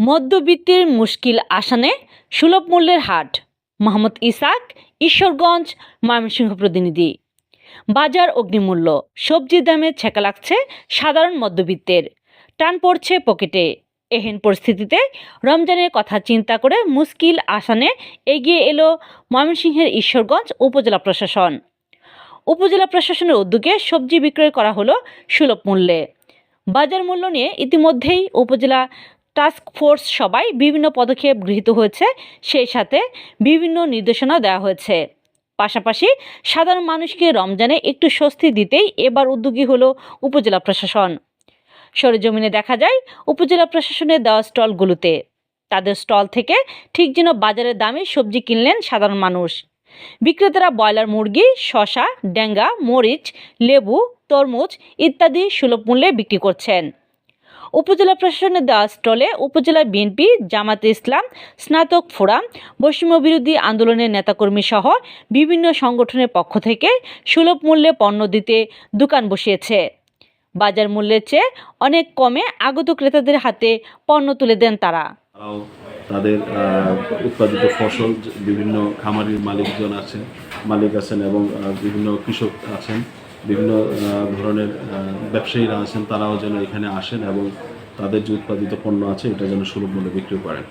মধ্যবিত্তের মুশকিল আসানে সুলভ মূল্যের হাট। মোহাম্মদ ইসাক, ঈশ্বরগঞ্জ, ময়মনসিংহ প্রতিনিধি। বাজার অগ্নিমূল্য, সবজির দামে ছেঁকা লাগছে সাধারণ মধ্যবিত্তের। টান পড়ছে পকেটে। এহেন পরিস্থিতিতে রমজানের কথা চিন্তা করে মুশকিল আসানে এগিয়ে এলো ময়মনসিংহের ঈশ্বরগঞ্জ উপজেলা প্রশাসন। উপজেলা প্রশাসনের উদ্যোগে সবজি বিক্রয় করা হলো সুলভ মূল্যে। বাজার মূল্য নিয়ে ইতিমধ্যেই উপজেলা টাস্ক ফোর্স সবাই বিভিন্ন পদক্ষেপ গৃহীত হয়েছে, সেই সাথে বিভিন্ন নির্দেশনা দেওয়া হয়েছে। পাশাপাশি সাধারণ মানুষকে রমজানে একটু স্বস্তি দিতেই এবার উদ্যোগী হলো উপজেলা প্রশাসন। সরেজমিনে দেখা যায়, উপজেলা প্রশাসনের দেওয়া স্টলগুলোতে তাদের স্টল থেকে ঠিক যেন বাজারের দামে সবজি কিনলেন সাধারণ মানুষ। বিক্রেতারা ব্রয়লার মুরগি শশা ডেঙ্গা, মরিচ, লেবু, তরমুজ ইত্যাদি সুলভ মূল্যে বিক্রি করছেন। উপজেলা প্রশাসনের দেওয়া স্টলে উপজেলা বিএনপি, জামাতে ইসলাম, স্নাতক ফোরাম, বৈষম্য বিরোধী আন্দোলনের নেতাকর্মী সহ বিভিন্ন সংগঠনের পক্ষ থেকে সুলভ মূল্যে পণ্য দিতে দোকান বসিয়েছে। বাজার মূল্যের চেয়ে অনেক কমে আগত ক্রেতাদের হাতে পণ্য তুলে দেন তারা। তাদের উৎপাদিত ফসল, বিভিন্ন খামারির মালিকজন আছেন, মালিক আছেন এবং বিভিন্ন কৃষক আছেন। বিভিন্ন ধরনের ব্যবসায়ীরা আছেন, তারাও যেন এখানে আসেন এবং তাদের যে উৎপাদিত পণ্য আছে, এটা যেন সুলভ মূল্যে বিক্রি করেন।